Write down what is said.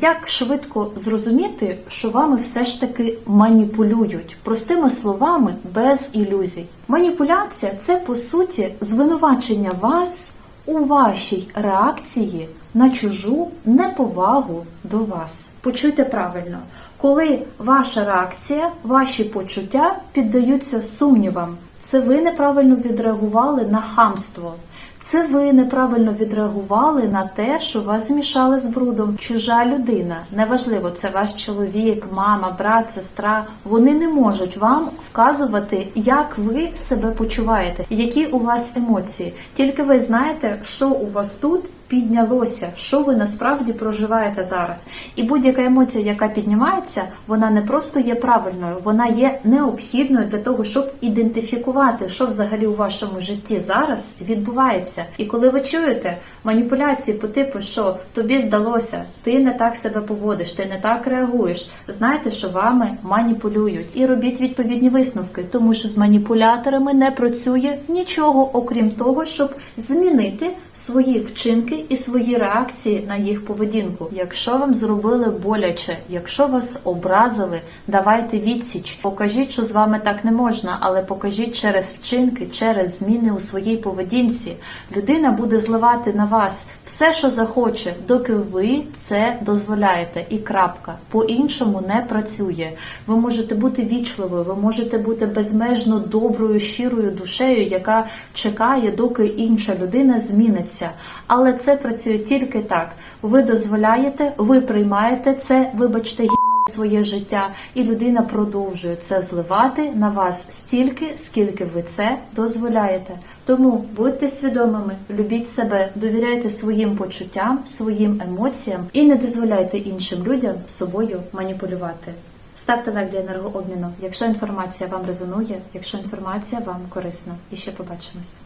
Як швидко зрозуміти, що вами все ж таки маніпулюють, простими словами, без ілюзій? Маніпуляція це по суті звинувачення вас у вашій реакції на чужу неповагу до вас. Почуйте правильно, коли ваша реакція, ваші почуття піддаються сумнівам, це ви неправильно відреагували на хамство. Це ви неправильно відреагували на те, що вас змішали з брудом. Чужа людина, неважливо, це ваш чоловік, мама, брат, сестра. Вони не можуть вам вказувати, як ви себе почуваєте, які у вас емоції. Тільки ви знаєте, що у вас тут піднялося, що ви насправді проживаєте зараз. І будь-яка емоція, яка піднімається, вона не просто є правильною, вона є необхідною для того, щоб ідентифікувати, що взагалі у вашому житті зараз відбувається. І коли ви чуєте маніпуляції по типу, що тобі здалося, ти не так себе поводиш, ти не так реагуєш, знайте, що вами маніпулюють, і робіть відповідні висновки, тому що з маніпуляторами не працює нічого, окрім того, щоб змінити свої вчинки і свої реакції на їх поведінку. Якщо вам зробили боляче, якщо вас образили, давайте відсіч. Покажіть, що з вами так не можна, але покажіть через вчинки, через зміни у своїй поведінці. Людина буде зливати на вас все, що захоче, доки ви це дозволяєте. І крапка. По-іншому не працює. Ви можете бути вічливою, ви можете бути безмежно доброю, щирою душею, яка чекає, доки інша людина зміниться. Але це працює тільки так. Ви дозволяєте, ви приймаєте це, вибачте, своє життя, і людина продовжує це зливати на вас стільки, скільки ви це дозволяєте. Тому будьте свідомими, любіть себе, довіряйте своїм почуттям, своїм емоціям і не дозволяйте іншим людям собою маніпулювати. Ставте лайк для енергообміну, якщо інформація вам резонує, якщо інформація вам корисна. І ще побачимось.